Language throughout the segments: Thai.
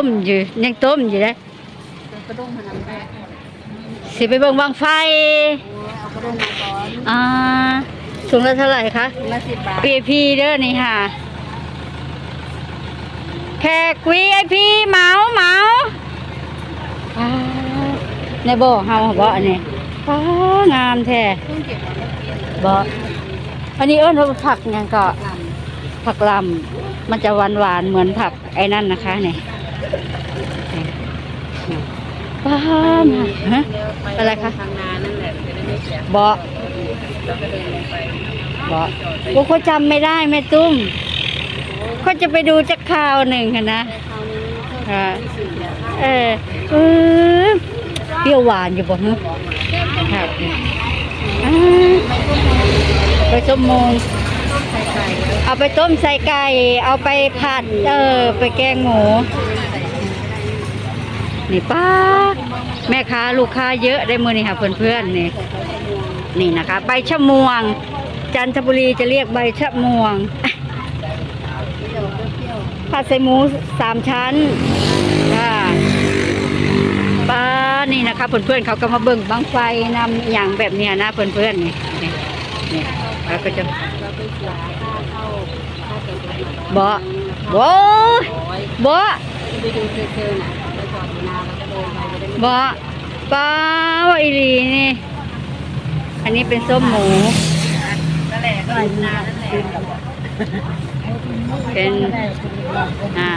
ต้มอยู่ยังต้มอยู่เลยกระด้งมันนำแม่สิไปเบิ่งบางไฟเอากระด้งมาก่อนอ่าถุงละเท่าไหร่คะถุงละสิบบาท ปีพีเด้อนี่ค่ะแขกวีไอพีเหมาเหมาอ่าในบ่อเฮาบ่อันนี้ว้างามแท้เพิ่งเก็บมาเมื่อกี้บ่อันนี้เอิ้นว่าผักหยังก็ลผักลำมันจะหวานหวานๆเหมือนผักไอ้นั่นนะคะเนี่ย ว้าวฮะำอะไรคะทางนานั่นแหละจะได้ไม่เสียบ่แล้วก็เดินลงไปบ่กูเขาจำไม่ได้แม่ตุ้มเขาจะไปดูจักข่าวหนึ่งค่ะนะคราวนี้ค่ะที่สี่แล้วเออเออเปรี้ยวหวานอยู่บ่ฮะครับอ่าไปส้มโมงใส่ไก่เอาไปต้มใส่ไก่ เอาไปผัด เออ ไปแกงหมู นี่ป้าแม่ค้าลูกค้าเยอะได้มือนี่ค่ะเพื่อนๆนี่นี่นะคะ ใบชะมวง จันทบุรีจะเรียกใบชะมวงผัดใส่หมูสามชั้นค่ะป้านี่นะคะเพื่อนๆเขาก็มาเบิ่งบังไฟนำอย่างแบบเนี้ยนะเพื่อนๆนี่นี่นี่แล้วก็จะบ่บ่บ่ไปดูเชิญๆน่ะ บ่ป้าว่าอีหลีนี่ อันนี้เป็นส้มหมู นั่นแหละก็อยู่นานั่นแหละเป็นอ่า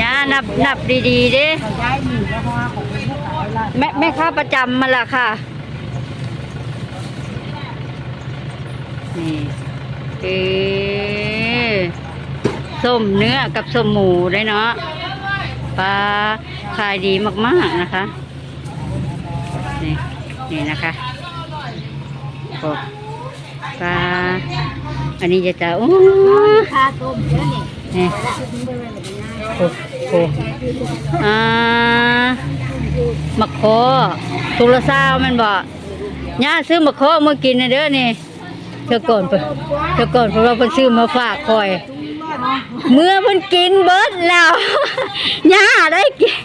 ย่านับนับดีๆเด้เขาย้ายหนีแล้วเพราะว่าของมันไม่ขายละแม่แม่ค้าประจำมาละค่ะนี่เอส้มเนื้อกับส้มหมูได้เนาะ ปลาขายดีมากๆนะคะ นี่นี่นะคะโอ้ปลาอันนี้จะจะโอ้ค่าต้มเยอะนี่นี่โอ้โหอ่ามักโคตุละซาวมันบ่ย่าซื้อมักโคมากินนะเด้อนี่เธอก่อนเพิ่นเธอก่อนเพราะว่าเพิ่นซื้อมาฝากคอย เมื่อเพิ่นกินเบิดแล้วย่าได้กิน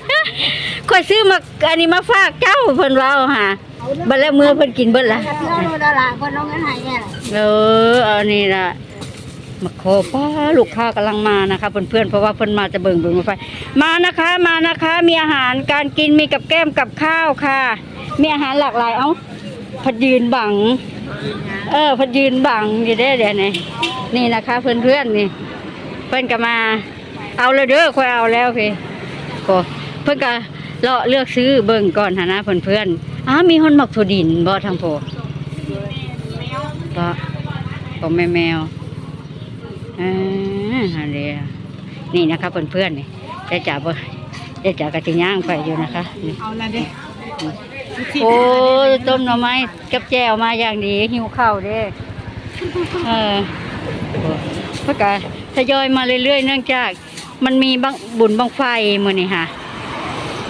คอยซื้อมาอันนี้มาฝากเจ้าเพิ่นเว้าหาบัดแล้วเมื่อเพิ่นกินเบิดละเพื่อนดาราคนน้องเงินหายแน่เออเอานี่ล่ะมักโคป้าลูกค้ากำลังมานะคะเพื่อนๆเพราะว่าเพิ่นมาจะเบิ่งเบิ่งมาไฟมานะคะมานะคะ มีอาหารการกินมีกับแก้มกับข้าวค่ะ มีอาหารหลากหลายเอ้าพัดยืนบัง เออพัดยืนบังอยู่ได้อเดี๋ยวนี้นี่นะคะ เพื่อนๆนี่ เพิ่นก็มา เอาเลยเด้อค่อยเอาแล้วพี่โอ้เพิ่นก็เลาะเลือกซื้อเบิ่งก่อนหนนะเพื่อนๆอ้ามีฮอนหมักถั่วดินบ่ทางโพบ่บ่แม่แมวอ่าอันนี้นี่นะคะเพื่อนๆนี่จะจับบ่จะจับกระติย่างไปอยู่นะคะนี่เอาละเด้โอ้ยต้มหน่อไม้กับแจวมาอย่างดีหิวข้าวเด้เออโอ้ เพราะกะทยอยมาเรื่อยๆ เนื่องจาก มันมีบังบุญบังไฟมื้อนี่ค่ะ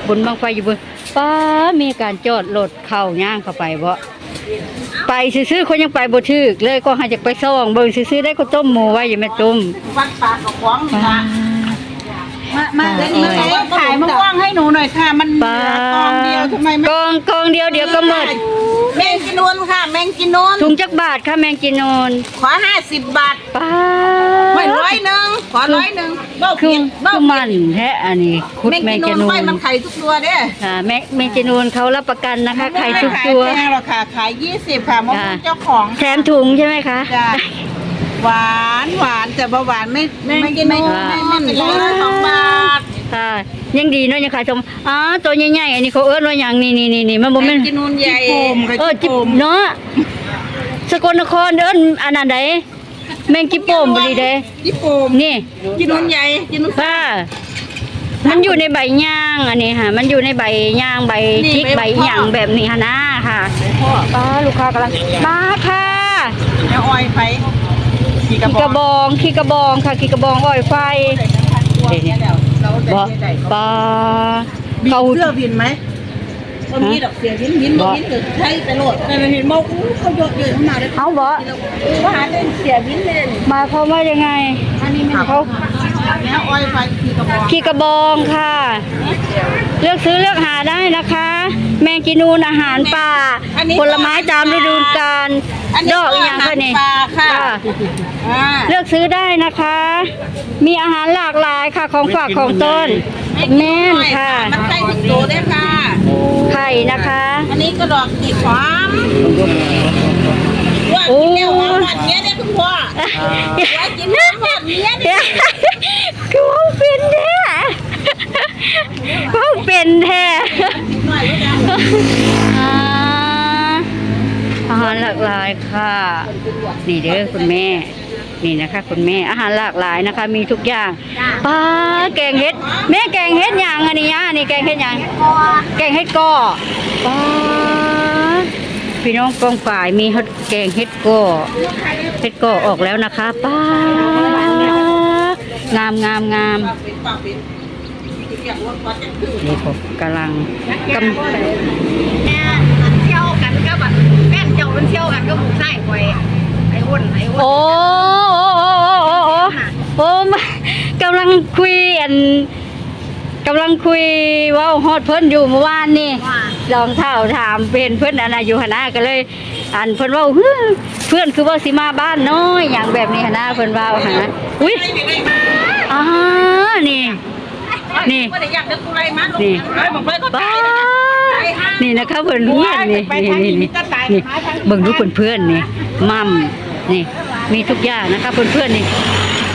บุญบังไฟอยู่บนป้ามีการจอดรถเข้าย่างเข้าไปบ่ไปซื้อๆคนยังไปบ่ถึกเลยก็หาจากไปซ่องเบิ่งซื้อๆได้ก็ต้มหมูไว้อยู่แม่ตุ้มวัดปากกับขวางป้า มามาเดี๋ยวนี้มาขายมะม่วงให้หนูหน่อยค่ะ มันเหลืป้าอกองเดียวทำไมไม่กองกองเดียวเดี๋ยวก็หมด แมงกินนูนค่ะ แมงกินนูนถุงจักบาทค่ะแมงกินนนขอห้าสิบบาทป้าไม่ร้อยหนึ่งขอร้อยหนึ่งเบ้าคือผิดเบ้าคือผิมันดแท้อันนี้คุดแมงแมกิงนนูจนนูไม่นมันไข่ทุกตัวเด้ค่ะแมงแมงจนูนเขารับประกันนะคะไข่ทุกไม่ตัวขายแพงหรอกค่ะขายยี่สิบค่ะมะม่วงจ้ะเจ้าของแถมถุงใช่ไหมคะจ้ะ หวานหวานแต่เบาหวานไม่ไม่กินไม่ไม่ไม่เป็นไรละสองบาทค่ะยังดีเนาะยังขายชมอ๋อตัวใหญ่ๆอันนี้เขาเอิ้นว่าอย่างนี่นี่นี่นี่มันบ่แมแม่งนกินนูนใหญ่เออจิบเนาะสกลนครเอิ้นอันนั้นใดแมงจิโป่มบ่ดีเด้ญี่ปมนี่กินนูนใหญ่กินนูนค่ะมันอยู่ในใบย่างอันนี้ค่ะ มันอยู่ในใบย่างใบจิกใบหยังแบบนี้ค่ะนะค่ะพ่อป้าลูกค้ากำลังมาค่ะแม่ออยไฟ ขี่กระขี้บกอระกบองขี้กระบองค่ะขี้กระบองอ้อยไฟเดี๋ยวนี้เราบ่ได้ป้ามีเขา เสื้อวินไหมก็มีดอกเสียวินวินบ่วินหรือใช้ไปโหลดแต่เห็นบอกอู้เขายกเยอะขึ้นมาเลยเขาบ่ว่าหาเล่นเสียวินเล่นหมายความว่ายังไงอันนี้ไม่เขาแล้วอ้อยไฟขี่กระบอกขี้กระบองค่ะ เลือกซื้อเลือกหาได้นะคะ แมงกีนูนอาหารป่าผลไม้ตามฤดูกาลดอกอหย่างค่ะนี่ปลาค่ะ ค่ะ อ่าเลือกซื้อได้นะคะ มีอาหารหลากหลายค่ะของฝากของต้นแม่นค่ะ มันใกล้ถึงโตได้ค่ะ ไข่นะคะ อันนี้ก็ดอกสีความว่าโอ้กินแล้วหาหวัดเนี้ยได้คุณพ่อว่ากินแล้วหวัดเนี้ยได้คือว่าเป็นแท้ว่าเป็ นแท้อาหารหลากหลายค่ะ นี่เด้อคุณแม่ นี่นะคะ คุณแม่อาหารหลากหลายนะคะ มีทุกอย่างป้าแกงเฮ็ดแม่แกงเฮ็ดหยังอันนี้ยะนี่แกงเฮ็ดหยังแกงเฮ็ดก่อป้าพี่น้องกองฝ่ายมีเฮ็ดแกงเฮ็ดก่อเฮ็ดก่อออกแล้วนะคะป้างามงามงาม นปากเป็นเรียกว่าวัดกันคือนี่ผมกำลังกำแม่เที่ยวกันก็แบบแฟนเจ้าเป็นเที่ยวกันก็หมูไส้คอยไอ้อ้วนไอ้อ้วนโอ้โอ้โอ้โอ้โอ้โอ้มกำลังคุยอันกำลังคุยเว่าฮอดเพิ่นอยู่เมื่อวานนี่ว่าลองเท่าถามเป็นเพื่อนอันนาอยู่หนนาก็เลย อันเพิ่นเว่าเฮ้อเพื่อนคือว่าสิมาบ้านน้อยอย่างแบบนี้หนนาเพิ่นเว่าหาอุ้ยอ่านี่ นี่ว่าได้อยากจะกุไรมาลงนี่ไอ้บอกเลยก็บ้าตายนี่นะคะเพื่อนเพื่อนนี่นี่นี่นี่นี่เบิ่งดูเพื่อนเพื่อนนี่มั่มนี่มีทุกอย่างนะคะเพื่อนเพื่อนนี่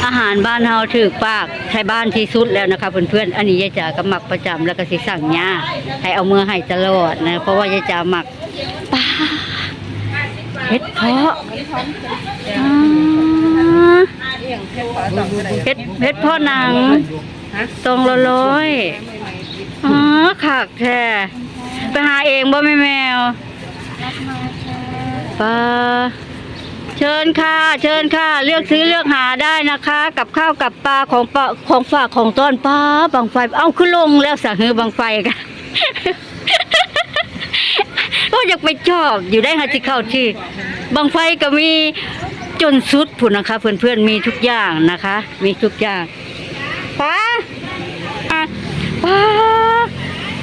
อาหารบ้านเฮาถือปากไทยบ้านที่สุดแล้วนะคะเพื่อนเพื่อนอันนี้ยายจ๋าก็หมักประจำแล้วก็สิสั่งยาให้เอามือให้ตลอดนะ เพราะว่ายายจ๋าหมักป้าเฮ็ดเพาะอ่าเฮ็ดเฮ็ดเพาะหนัง ตรงละร้อยอ๋อขากแท้ไปหาเองบ่แม่แมวปลาเชิญค่ะ เชิญค่ะ เลือกซื้อเลือกหาได้นะคะ กับข้าวกับปลาของปลาของฝากของต้นปลาบางไฟ เอ้าขึ้นลงแล้วสั่งฮือบางไฟกันก็อยากไปชอบอยู่ได้ค่ะที่เข้าที่บางไฟก็มีจนสุดผุนนะคะ เพื่อนๆมีทุกอย่างนะคะ มีทุกอย่างป้าอะ ป้า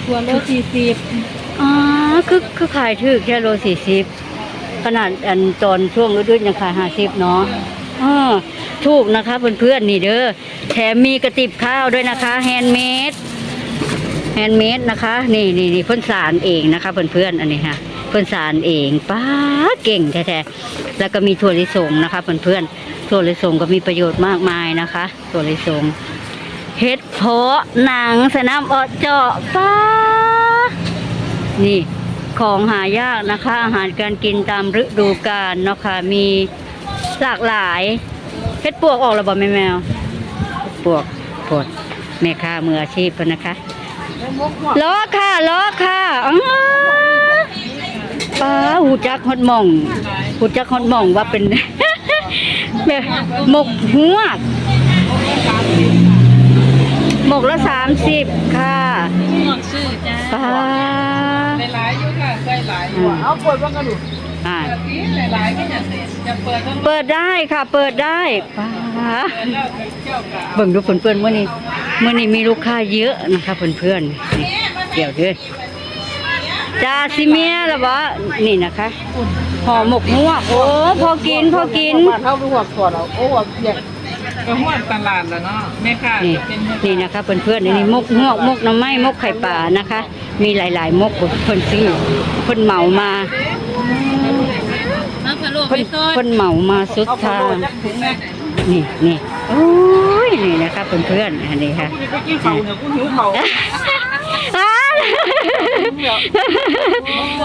ตัวโลสี่สิบอ๋อคือคือขายถือแค่โลสี่สิบขนาดอันตอนช่วงฤดูยังขายห้าสิบเนาะอ๋อถูกนะคะเพื่อนๆนี่เด้อแถมมีกระติบข้าวด้วยนะคะ แฮนด์เมดแฮนด์เมดนะคะ นี่นี่นี่เพิ่นสารเองนะคะเพื่อนๆอันนี้ค่ะเพิ่นสารเองป้าเก่งแท้ๆแล้วก็มีถั่วลิสงนะคะเพื่อนๆถั่วลิสงก็มีประโยชน์มากมายนะคะถั่วลิสง เฮ็ดเพาะหนังสนามออเจาะป้านี่ของหายากนะคะ อาหารการกินตามฤดูกาลเนาะค่ะมีหลากหลายเพชรปวกออกแล้วบ่แม่แมวปวกปวดแม่ค้ามืออาชีพนะคะล้อค่ะล้อค่ะอ๋อป้าหูจักฮอดมองหูจักฮอดมองว่าเป็นแบบมกหัว หมกละสามสิบค่ะชื่อจ้าป้าหลายอยู่ค่ะใส่หลายอยู่เอาเปิดว่ากระดูกอ่านี้หลายๆก็อย่างนี้จะเปิดทั้งเปิดได้ค่ะ เปิดได้ป้าแล้วเจ้ากับเบิ่งดูเพื่อนๆเมื่อนี้เมื่อนี้มีลูกค้าเยอะนะคะเพื่อนๆนี่เดี๋ยวเด้อจาซิเมียละวะนี่นะคะห่อหมกงวกโอ้พอกินพอกินบ้านเท่าไปหัวขอดเอาโอ้หัวเปียก ก็หัวตลาดแล้วเนาะแม่ค่ะนี่นี่นะคะเพื่อนๆนี่มกงวกมกหน้ำไม้มกไข่ป่านะคะ มีหลายๆมกเพิ่นซื้อเพิ่นเหมามาน้ำพะโล้เพิ่นไม่ต้นเพิ่นเหมามาสุดทาง ถึงแม่นี่นี่โอ้ยนี่นะคะเพื่อนๆอันนี้ค่ะไปกินเขาเนี่ยกูหิวเขาอ้าว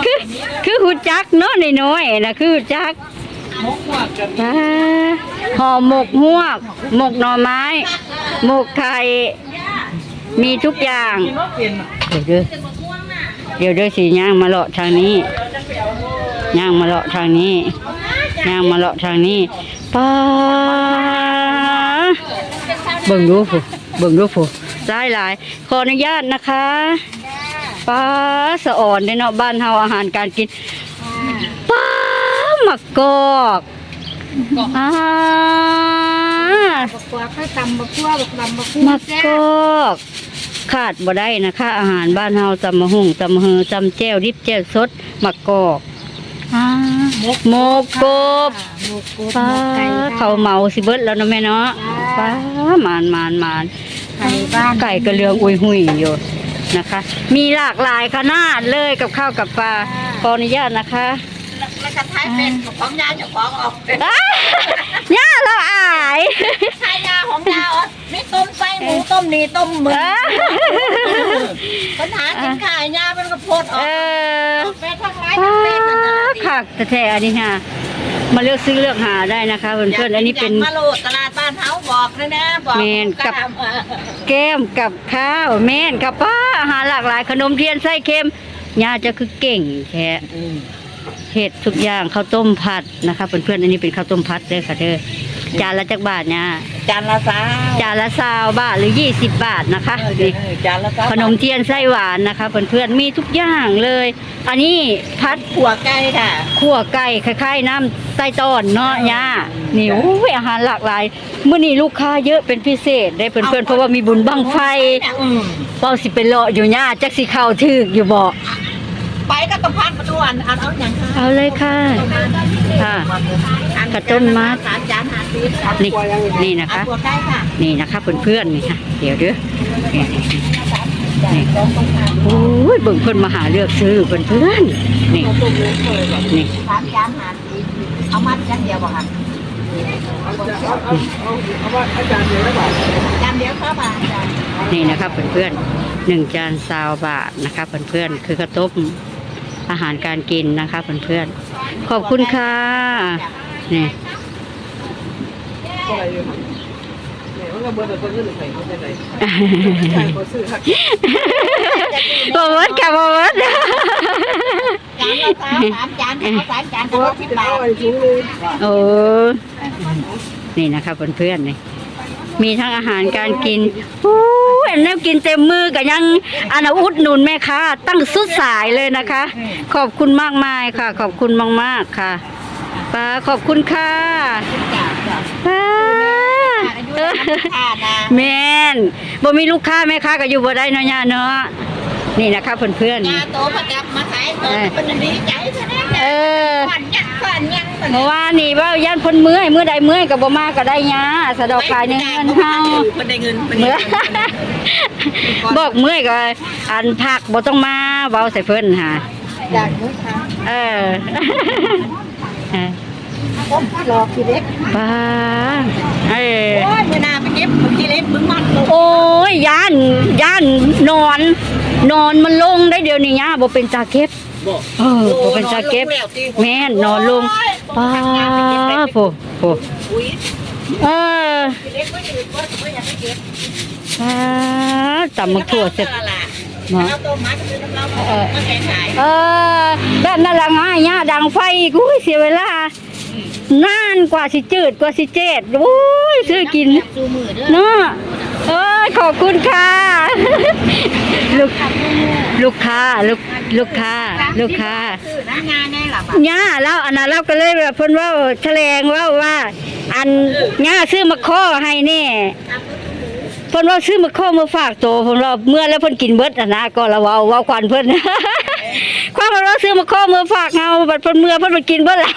คือคือหูจักเนาะน้อยๆนะคือหูจักมก หัวกันอ่าห่อหมกหวก หมกหน่อไม้ หมกไข่ มีทุกอย่างกินว่าเป็นเดี๋ยวเด้อเดี๋ยวเด้อสิย่างมาเลาะทางนี้ย่างมาเลาะทางนี้ย่างมาเลาะทางนี้ป้าเบิ่งดูผู้เบิ่งดูผู้หลายหลายขออนุญาตนะคะป้าสะอ่อนเด้เนาะบ้านเฮาอาหารการกินป้า หมักกอกอ่าบักกวาค่อยตำบักกัวบักตำบักกัวมักกอกขาดบ่ได้นะคะ อาหารบ้านเฮาตำมะฮุ่งตำมะฮือตำแจ่วดิบแจ่วสดมักกอกอ่าหมกกบหมกกบป้าหมกไก่ค่ะเขาเมาสิเบิดแล้วเนาะแม่เนาะจ้าป้ามานมานมานไก่บ้านไก่ก็เลืองอุยหุยอยู่นะคะ มีหลากหลายขนาดเลยกับข้าวกับปลาขออนุญาตนะคะ แล้วก็ท้ายเป็นของยาเจ้าของออกอ้าย่าเราอายทายยาของยาอ๋อมีต้มไส้หมูต้มนี่ต้มหมึกเอ้อปัญหากินขายยาเป็นกระโพดอเออกอแม่ทั้งร้ายทั้งเป็นนั่นน่ะดิค่ะแต่แท้ๆอันนี้ค่ะมาเลือกซื้อเลือกหาได้นะคะเพื่อนๆอันนี้เป็นยากมาโลดตลาดบ้านเฮาบอกเลยนะบอกแม่นกับตามเออแก้มกับข้าวแม่นกับป้าอาหารหลากหลายขนมเทียนไส้เค็มย่าจะคือเก่งแท้ เห็ดทุกอย่างข้าวต้มผัดนะคะเพื่อนๆอันนี้เป็นข้าวต้มผัดเด้อค่ะเด้อจานละจักบาทเนี่ยจานละสาวจานละสาวบาทหรือยี่สิบบาทนะคะเออนี่จานละสาวขนมเทียนไส้หวานนะคะเพื่อนๆมีทุกอย่างเลย อันนี้พัดขัวไก่ค่ะขั่วไก่คล้ายๆ น้ำไส้ต้อนเนาะย่านี่โอ้ยอาหารหลากหลายเมื่อนี้ลูกค้าเยอะเป็นพิเศษได้เพื่อนๆเพราะว่ามีบุญบังไฟอืมเป้าสิเป็นเลาะอยู่ย่าจักสิเข้าถึกอยู่บ่ ไปก็ต้องพันประตูอันอันเอาอย่างค่ะเอาเลยค่ะ ค่ะอันกระต้นมัดสามจานหาซื้อนี่นี่นะอันคะขัวไก่ค่ะนี่นะคะเพื่อนๆนี่ค่ะ เดี๋ยวเด้อนี่นี่สองสองสามโอ้ยเบิ่งเพิ่นมาหาเลือกซื้อเพื่อนๆนี่นี่สามจานหาซื้อเอามัดจานเดียวบ่ค่ะจานเดียวครับอาจารย์นี่นะคะเพื่อนๆหนึ่งจานซาวบาทนะคะเพื่อนๆคือข้าวต้ม อาหารการกินนะคะเพื่อนๆขอบคุณค่ะนี่บอวัดกับบอวัดจานละสามสามจานเอาสามจานก็ร้อยสิบบาทโอ้นี่นะคะเพื่อนๆนี่มีทั้งอาหารการกินโอ้ย แนวกินเต็มมือกับยังอนนาอุดหนุนแม่ค้าตั้งสุดสายเลยนะคะ ขอบคุณมากมายค่ะ ขอบคุณมากๆค่ะป้าขอบคุณค่ะป้าอายุน้ำขาดนะแม่นบ่มีลูกค้าแม่ค้าก็อยู่บ่ได้เนาะย่าเนาะนี่นะคะเพื่อนๆยานี่โตมาจับมาขายตัวเป็นดีใจใช่ไหมเออก่อนยักก่อนยัง เมื่อวานนี่ว่าย่านเพ้นเมื่อยเมื่อใดเมื่อยก็บ่มาก็ได้ยาสะดอกขายในเงินเฮามันได้เงินเมื่อบอกเมื่อยก็อันพักบ่ต้องมาเว้าใส่เพิ่นค่ะอยากลูกค้าเออเออผมรอพี่เล็กป้าเออโอ้ยเมื่อนาไปเก็บพี่เล็กมึงมันลงโอ้ยย่านย่านนอน นอนมันลงได้เดี๋ยวนี้ย่าบ่เป็นตาเก็บบอกเออบ่เป็นตาเก็บ แม่นนอนลง ป้าโผโผอุ้ยเออพี่เล็กไม่ยืนว่าไม่อยากไปเก็บป้าตำมักถั่วเสร็จเนาะเอาตัวมัดคือน้ำเรามาแกงขายเออแบบนั่นละง่ายย่าดังไฟกูเสียเวลานานกว่าสิจืดกว่าสิเจ็ดโอ้ยซื้อกินดูมือเด้อเนาะ เอ้ยขอบคุณค่ะ ลูกลูกค้าลูกลูกค้าลูกค้าคือนะงานแน่หรอปะย่าเราอันนั้นเราก็เลยแบบเพิ่นเว่าแถลงเว่าว่า อันย่าซื้อมาข้อให้แน่เพิ่นว่าซื้อมาข้อมาฝากโตเพิ่นว่าเมื่อแล้วเพิ่นกินเบิดอะนะก็ละเว้าเว้าควันเพิ่นความว่าซื้อมาข้อมาฝากเฮาบัดเพิ่นเมื่อเพิ่นมากินเบิดแล้ว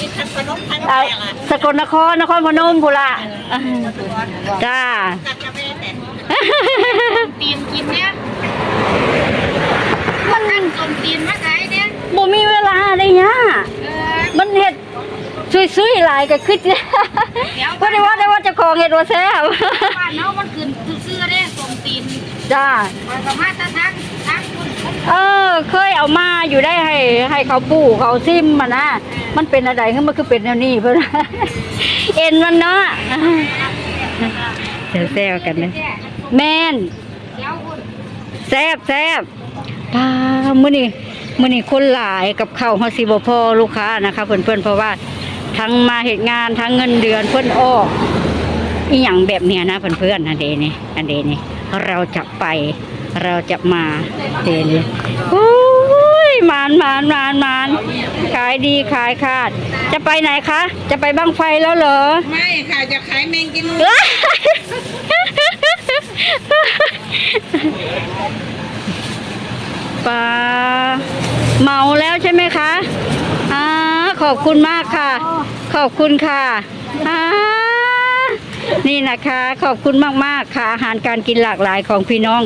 เอาแป้งอะสกลนครนครพนมพุ่นล่ะจ้ากัดกาแฟแต่ตีนกินเนี่ยมันนั่นสมตีนมาขายเนี่ยบ่มีเวลาได้ย่าเออมันเฮ็ดซุยๆหลายก็คิดบ่ได้ว่าได้ว่าเจะของเฮ็ดว่าแซ่บบ้านเนาะมันขึ้นซื้อๆเด้สมตีนจ้ามันก็มาทางทางทางคุณ เออ เคยเอามาอยู่ได้ให้ให้เขาปลูกเขาซิมมานะมันเป็นอะไรขึ้นมันคือเป็นแนวนี้เพื่อนเอ็นมันเนาะแซวๆกันนะแม่นเดี๋ยวคุณแซบแซบปลามื้อนี้มื้อนี้คนหลายกับข้าวเฮาสิบ่พอลูกค้านะคะเพื่อนๆเพราะว่าทั้งมาเฮ็ดงานทั้งเงินเดือนเพิ่นออกอีหยังแบบเนี้ยนะเพื่อนๆอันเดนี่อันเดนี่เราจะไป เราจะมาเดนี่โอ้ยมานมานมานมานขายดีขายขาด จะไปไหนคะ จะไปบ้างไฟแล้วเหรอ ไม่ค่ะจะขายแมงกินูเอ้ยปลาเมาแล้วใช่ไหมคะอ่าขอบคุณมากค่ะ ขอบคุณค่ะอ่า นี่นะคะขอบคุณมากๆค่ะอาหารการกินหลากหลายของพี่น้อง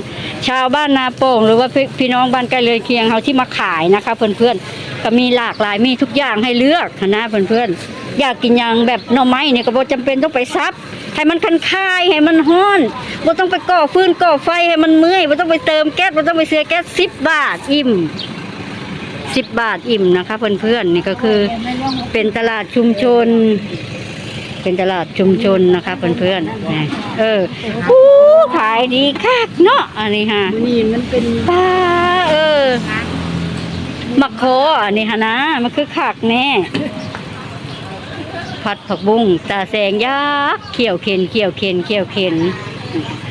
ชาวบ้านนาโป่งหรือว่าพี่พี่น้องบ้านใกล้เรือนเคียงเขาที่มาขายนะคะ เพื่อนๆก็มีหลากหลายมีทุกอย่างให้เลือกนะเพื่อนๆอยากกินอย่างแบบหน่อไม้เนี่ยก็บ่จำเป็นต้องไปซับให้มันคันคายให้มันห้อนบ่ต้องไปก่อฟืนก่อไฟให้มันเมื่อยบ่ต้องไปเติมแก๊สบ่ต้องไปเสียแก๊สสิบบาทอิ่มสิบบาทอิ่มนะคะเพื่อนๆนี่ก็คือเป็นตลาดชุมชน เป็นตลาดชุมชนนะคะเพื่อนๆนี่เอออู้ขายดีคักเนาะอันนี้ฮะนี่มันเป็นปลาเออมักโคอันนี้ฮะนะมันคือคักแน่ผัดผักบุ้งตาแสงยักษ์เขี่ยวเข็นเขี่ยวเข็นเขี่ยวเข็น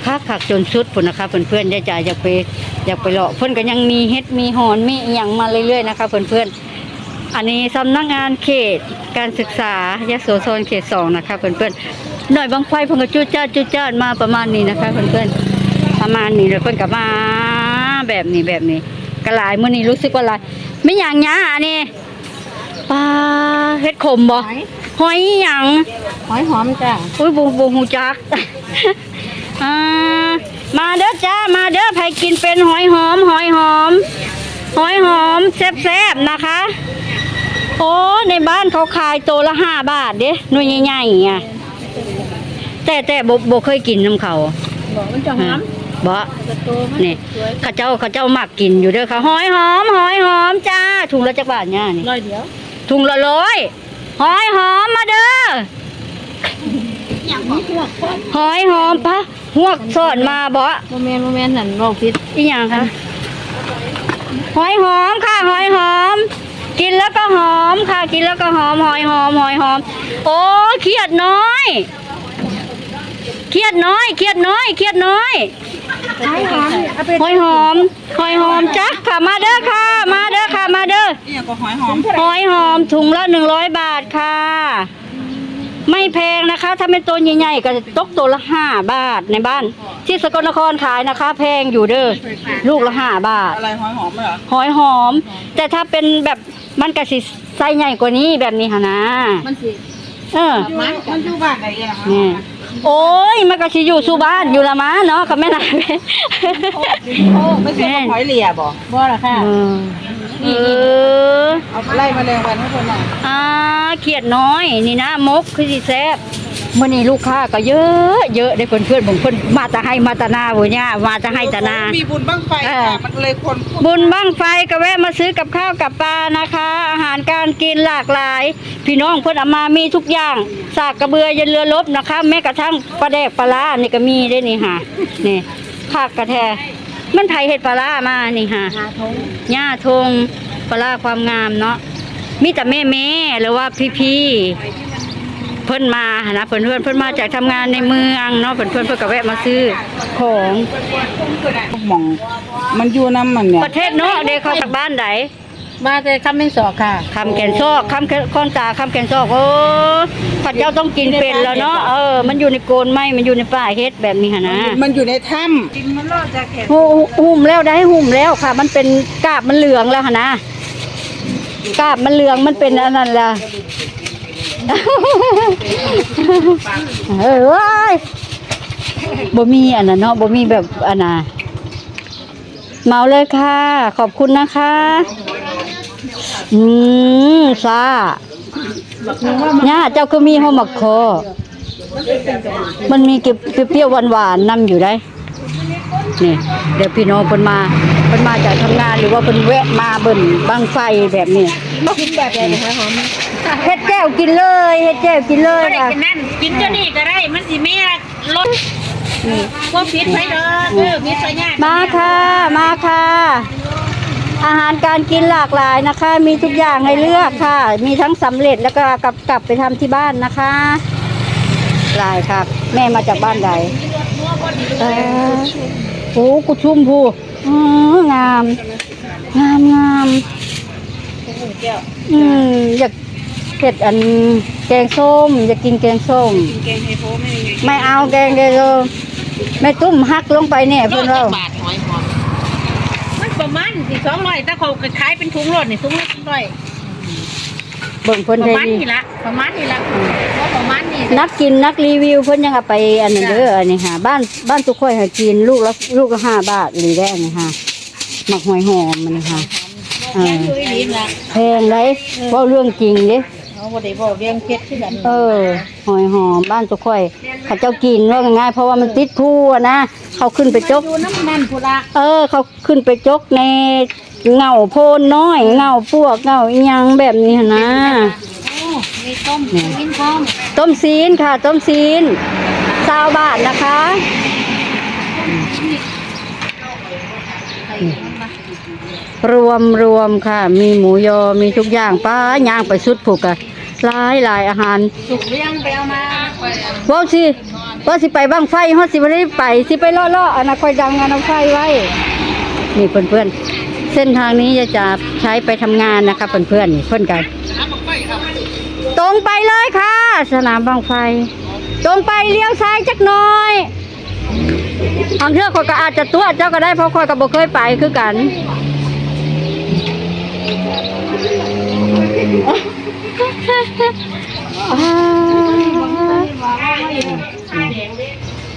คักคักจนสุดพุ่นนะคะเพื่อนๆยายจ่าอยากไปอยากไปเลาะเพื่อนก็ยังมีเฮ็ดมีหอนมีอหย่างมาเรื่อยๆนะคะเพื่อนๆ อันนี้สำนักงานเขตการศึกษายโสธรเขตสองนะคะเพื่อนๆหน่อยบางไฟเพิ่นก็จุดจ้าดจุดจ้าดมาประมาณนี้นะคะเพื่อนๆประมาณนี้แล้วเพิ่นก็มาแบบนี้แบบนี้กระหลายมื้อนี้รู้สึกว่าหลายไม่อย่างหยาอันนี้ปลาเฮ็ดขมบ่หอยหยังหอยหอมจ้ะอุ้ยบูบูหูจักอ่ามาเด้อจ้ามาเด้อใครกินเป็นหอยหอม หอยหอม หอยหอมแซ่บๆนะคะโอ้ในบ้านเขาขายตัวละห้าบาทเด้หน่วยใหญ่ๆอะแต่แต่บ่บ่เคยกินน้ำเขาบอกมันจะหอมบ่กระโตมันนี่เข้าเจ้าเข้าเจ้ามักกินอยู่เด้อค่ะหอยหอมหอยหอมจ้าถุงละจักบาทเนี่ยนี่ร้อยเดียวถุงละร้อยหอยหอมมาเด้ออย่างของพวกหอยหอมปะหวกสอนมาบ่โมเมนโมเมนนั่นเราพิษอีหยังคะหอยหอมค่ะหอยหอม กินแล้วก็หอมค่ะ กินแล้วก็หอมหอยหอมหอยหอม โอ้เครียดน้อยเครียดน้อยเครียดน้อยเครียดน้อยหอยหอมเอาไปหอยหอมหอยหอมจ้ะค่ะมาเด้อค่ะ มาเด้อค่ะมาเด้อนี่ก็หอยหอมหอยหอมถุงละหนึ่งร้อยบาทค่ะ ไม่แพงนะคะ ถ้าเป็นตัวใหญ่ๆก็จะตกตัวละห้าบาทในบ้าน ที่สกลนครขายนะคะ แพงอยู่เด้อลูกละห้าบาท อะไรหอยหอมเหรอหอยหอม แต่ถ้าเป็นแบบมันกะสิไส้ใหญ่กว่านี้แบบนี้ค่ะนะมันสิเออมันมันอยู่บ้านไหนอะนี่ โอ้ยมันก็สิอยู่สุบ้านอยู่ละมาเนาะกับแม่นายโอ้ไม่ใช่หอยเหลี่ยบ่บ่หรอค่ะเออเออเอาไล่แมลงวันให้คนหน่อยอ่าเขียดน้อยนี่นะมกคือสิแซ่บ มื่อนี้ลูกค้าก็เยอะเยอะได้เพื่อนเพื่อนๆบางคนมาแตะให้มาแตะนาบ่เนี่ยมาแตะให้แตะนา มีบุญบ้างไฟเอค่ะอมันเลยคนบุญบ้างไฟก็แวะมาซื้อกับข้าวกับปลานะคะ อาหารการกินหลากหลาย พี่น้องเพื่อนเอามามีทุกอย่างสากกระเบือยันเรือลบนะคะ แม้กระทั่งปลาแดกปลาล่านี่ก็มีได้นี่ค่ะนี่ภาคกระแทมันไผเห็ดปลาล่ามานี่ค่ะหาทงหญ้าทงปลาร้าความงามเนาะมีแต่แม่แม่ๆหรือว่าพี่พี่ๆ เพิ่นมานะเพิ่นเพื่อนเพิ่นมาจากทำงานในเมืองเนาะเพิ่นเพื่อนเพิ่นก็แวะมาซื้อของหมองมันอยู่น้ำมันเนี่ยประเทศเนาะเด็กเขาจากบ้านไหนมาแต่คำไม่สอกค่ะคำแกนซอกคำแกนคอนตาคำแกนซอกโอ้พระเจ้าต้องกินเป็นแล้วเนาะเออ มันอยู่ในโกนไม้มันอยู่ในป่าเฮ็ดแบบนี้หะนะมันอยู่ในถ้ำกินมันรอดจากแขกหูหุ่มแล้วได้หุ่มแล้วค่ะ มันเป็นกาบมันเหลืองแล้วหะนะกาบมันเหลืองมันเป็นอันนั้นละ เออว้ยบ่มีอันนั้นเนาะบ่มีแบบอันน่ะเมาเลยค่ะ ขอบคุณนะคะ อืมซาเนี่ยเจ้าก็มีหัวหมักคอ มันมีเก็บเปรี้ยวหวานๆนำอยู่ได้ นี่เดี๋ยวพี่น้องเพิ่นมาเพิ่นมาจากทำงานหรือว่าเพิ่นแวะมาเบิ่นบังไฟแบบนี้กินแบบไหนคะหอมเฮ็ดแก้วกินเลยเฮ็ดแก้วกินเลยไม่ได้ค่ะกินนั่นกินเจ้านี่ก็ได้มันสิมีรสพวกพิษไปเด้อเออพิษไปยากมาค่ะมาค่ะอาหารการกินหลากหลายนะคะ มีทุกอย่างให้เลือกค่ะ มีทั้งสำเร็จแล้วก็กลับกลับไปทำที่บ้านนะคะหลายครับ แม่มาจากบ้านใดเออ โอ้กุชุ่มผู้อืองาม งามงามกุ้งแก้วอืมอยากเผ็ดอันแกงส้ม อยากกินแกงส้มกินแกงไฮโฟไม่ยังไงไม่เอาแกงแกงส้มแม่ตุ้มฮักลงไปเนี่ยเพื่อนเราบาทหอยหอมมันประมาณสี่สองร้อยถ้าเขาขายเป็นถุงรถนี่ถุงละสองร้อย เบิ่งเพิ่นปใจระมาณดีนี้ละประมาณนี้ละก็ประมาณนี้นักกินนักรีวิวเพิ่นยังเอาไปอันนั้นเด้ออันนี้ค่ะ บ้านบ้านทุกคนให้กินลูกละลูกละห้าบาทหรือได้อันนี้ค่ะหมักหอยหอมมันนี่ค่ะแค่อยู่อีหลีละแพงเลยเว่าเรื่องจริงเด้ เอาบ่ได้บอกเรื่องเพชรที่กันเออหอยหอมบ้านทุกคนเขาเจ้ากินว่าง่ายๆเพราะว่ามันติดผู้อะนะเขาขึ้นไปจก อยู่น้ำมันพุระเออ เขาขึ้นไปจกใน เงาโพนน้อย เงาพวกเงาอีหยังแบบนี้หั้นนะมีต้มมีต้มต้มซีนค่ะ ต้มซีนซาวบาทนะคะรวมรวมค่ะ มีหมูยอมีทุกอย่างป้าย่างไปสุดผูกอะหลายหลายอาหารสุกเลี้ยงไปเอามาว่าสิว่าสิไปบ้างไฟฮอดสิบ่ได้ไปสิไปล่อๆอันน่ะค่อยดังอันเอาไฟไว้ นี่เพื่อนๆ เส้นทางนี้จะจะใช้ไปทำงานนะคะเพื่อนๆเพื่อนกัน ตรงไปเลยค่ะ สนามบังไฟ ตรงไปเลี้ยวซ้ายจักหน่อยทางเทือกเขาก็อาจจะตัวเจ้าก็ได้เพราะคอยกับบ่เคยไปคือกัน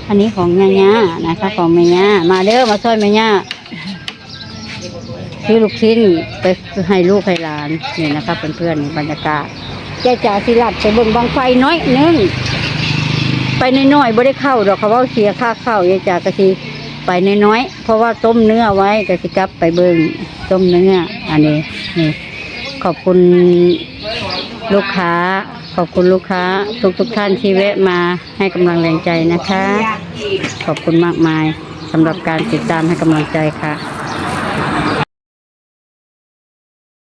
อันนี้ของแม่ย่านะคะ ของแม่ย่ามาเด้อมาช่วยแม่ย่า ซื้อลูกชิ้นไปให้ลูกให้หลานนี่นะคะเพื่อนๆนี่บรรยากาศแจ้จ่าสิลัดไปเบิ่งบังไฟน้อยหนึงไปน้อยๆบ่ได้เข้าดอกเขาว่าเสียค่าเข้าแจ้จ่ากะสิไปน้อยๆเพราะว่าต้มเนื้อไว้กะสิกลับไปเบิ่งต้มเนื้ออันนี้นี่ขอบคุณลูกค้า ขอบคุณลูกค้า ทุกๆท่านที่แวะมาให้กำลังแรงใจนะคะ ขอบคุณมากมายสำหรับการติดตามให้กำลังใจค่ะ